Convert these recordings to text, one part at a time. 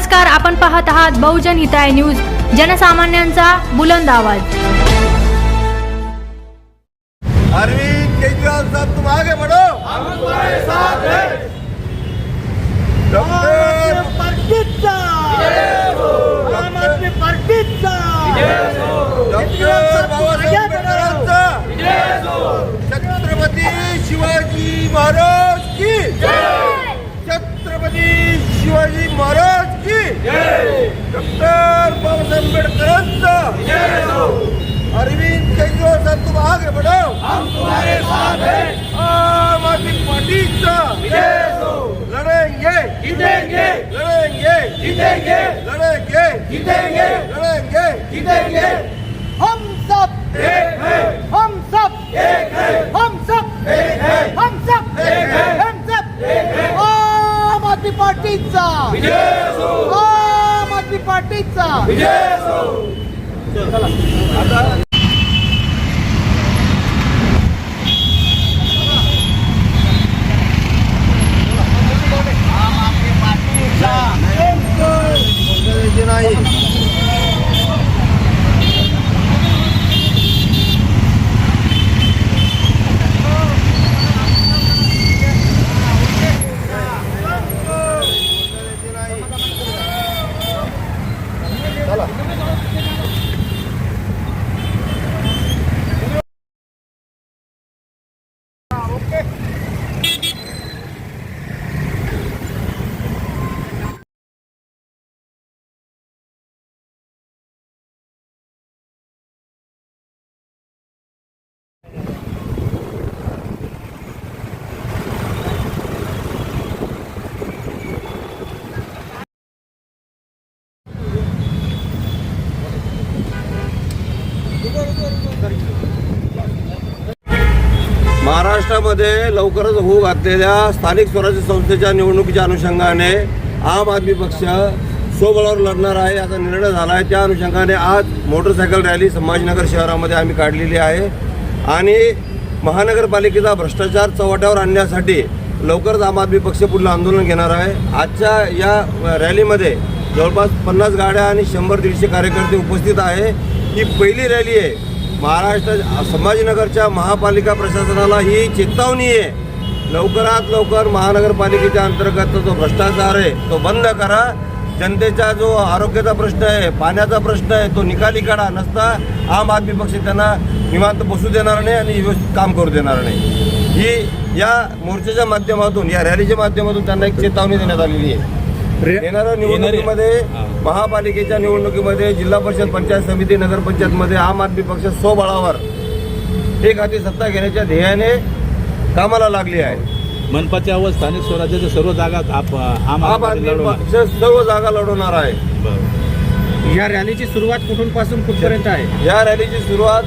नमस्कार आपण पाहत आहात बहुजन हिताय न्यूज जनसामान्यांचा बुलंद आवाज. अरविंद केजरीवाल साहब तुम आगे बढ़ो हम तुम्हारे साथ हैं डॉक्टर पार्टीचा. आम आदमी पार्टीचा. डॉक्टर बाबासाहेब आंबेडकरांचा. छत्रपती शिवाजी महाराज की? छत्रपती शिवाजी महाराज डॉक्टर बाबासाहेब आंबेडकरांचा. अरविंद केजरीवाल साहब तुम आगे बढ़ो हम तुम्हारे साथ हैं आम आदमी पार्टी का लड़ेंगे जीतेंगे लड़ेंगे जीतेंगे लड़ेंगे जीतेंगे लड़ेंगे जीतेंगे हम सब एक है हम सब एक है हम सब एक है हम सब एक है. हम सब आम आदमी पार्टीचा विजय असो. आम आदमी पार्टीचा विजय असो नाही महाराष्ट्रामध्ये लवकरच होऊ घातलेल्या स्थानिक स्वराज्य संस्थेच्या निवडणुकीच्या अनुषंगाने आम आदमी पक्ष स्वबळावर लढणार आहे असा निर्णय झाला आहे त्या अनुषंगाने आज मोटरसायकल रॅली संभाजीनगर शहरामध्ये आम्ही काढलेली आहे. आणि महानगरपालिकेचा भ्रष्टाचार चव्हाट्यावर आणण्यासाठी लवकरच आम आदमी पक्ष पुढलं आंदोलन घेणार आहे. आजच्या या रॅलीमध्ये जवळपास पन्नास गाड्या आणि शंभर दीडशे कार्यकर्ते उपस्थित आहे. ही पहिली रॅली आहे. महाराष्ट्र संभाजीनगरच्या महापालिका प्रशासनाला ही चेतावणी आहे. लवकरात लवकर महानगरपालिकेच्या अंतर्गत जो भ्रष्टाचार आहे तो बंद करा. जनतेचा जो आरोग्याचा प्रश्न आहे पाण्याचा प्रश्न आहे तो निकाली काढा. नसता आम आदमी पक्ष त्यांना निवांत बसू देणार नाही आणि व्यवस्थित काम करू देणार नाही. ही या मोर्चाच्या माध्यमातून या रॅलीच्या माध्यमातून त्यांना एक चेतावणी देण्यात आलेली आहे. येणाऱ्या निवडणुकीमध्ये महापालिकेच्या निवडणुकीमध्ये जिल्हा परिषद पंचायत समिती नगरपंचायतमध्ये आम आदमी पक्ष स्वबळावर एक हाती सत्ता घेण्याच्या ध्येयाने कामाला लागली आहे मनपाच्या व स्थानिक स्वराज्याच्या सर्व जागा आप- आम आम आदमी. पक्ष सर्व जागा लढवणार आहे बरं. या रॅलीची सुरुवात कुठून पासून कुठपर्यंत आहे या रॅलीची सुरुवात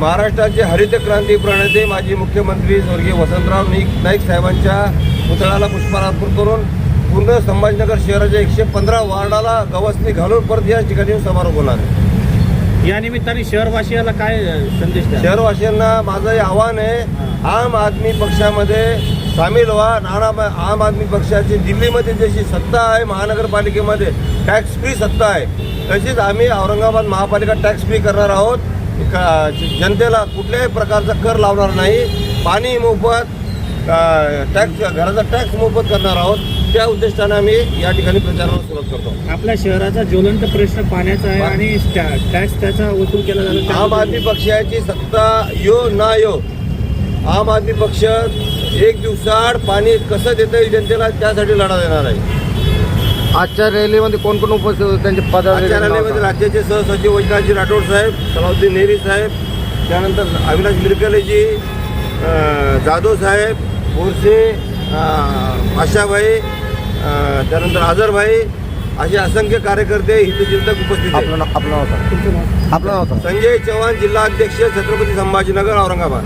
महाराष्ट्राचे हरित क्रांती प्रणेते माजी मुख्यमंत्री स्वर्गीय वसंतराव नाईक नाईक साहेबांच्या पुतळ्याला पुष्पहार अर्पण करून पूर्ण संभाजीनगर शहराच्या एकशे पंधरा वार्डाला गवसणी घालून परत या ठिकाणी समारोप होणार आहे. या निमित्ताने शहरवासियाला काय संदेश शहरवासियांना माझं हे आव्हान आहे. आम आदमी पक्षामध्ये सामील व्हा. नाना आम आदमी पक्षाची दिल्लीमध्ये जशी सत्ता आहे महानगरपालिकेमध्ये टॅक्स फ्री सत्ता आहे तशीच आम्ही औरंगाबाद महापालिका टॅक्स फ्री करणार आहोत. का- जनतेला कुठल्याही प्रकारचा कर लावणार नाही. पाणी मोफत टॅक्स घराचा टॅक्स मोफत करणार आहोत. त्या उद्दिष्टाने आम्ही या ठिकाणी प्रचाराला सुरुवात करतो. आपल्या शहराचा ज्वलंत प्रश्न पाण्याचा आहे आणि टॅक्स त्याचा वसूल केला जातो. आम आदमी पक्षाची सत्ता यो ना यो. आम आदमी पक्ष एक दिवसाआड पाणी कसं देता येईल जनतेला त्यासाठी लढा देणार आहे. आजच्या रॅलीमध्ये कोण कोण उपस्थित होते? त्यांचे आजच्या पदाधिकारी रॅलीमध्ये राज्याचे सहसचिव वैजनाथजी राठोड साहेब सलाउद्दीन नेहरी साहेब त्यानंतर अविनाश मिरकलेजी अं, जाधव साहेब बोरसे अं, अं, त्यानंतर आझरभाई असे असंख्य कार्यकर्ते हितचिंतक उपस्थित आपलं नाव आपलं नाव सांगा. आपलं नाव सांगा. संजय चव्हाण जिल्हा अध्यक्ष छत्रपती संभाजीनगर औरंगाबाद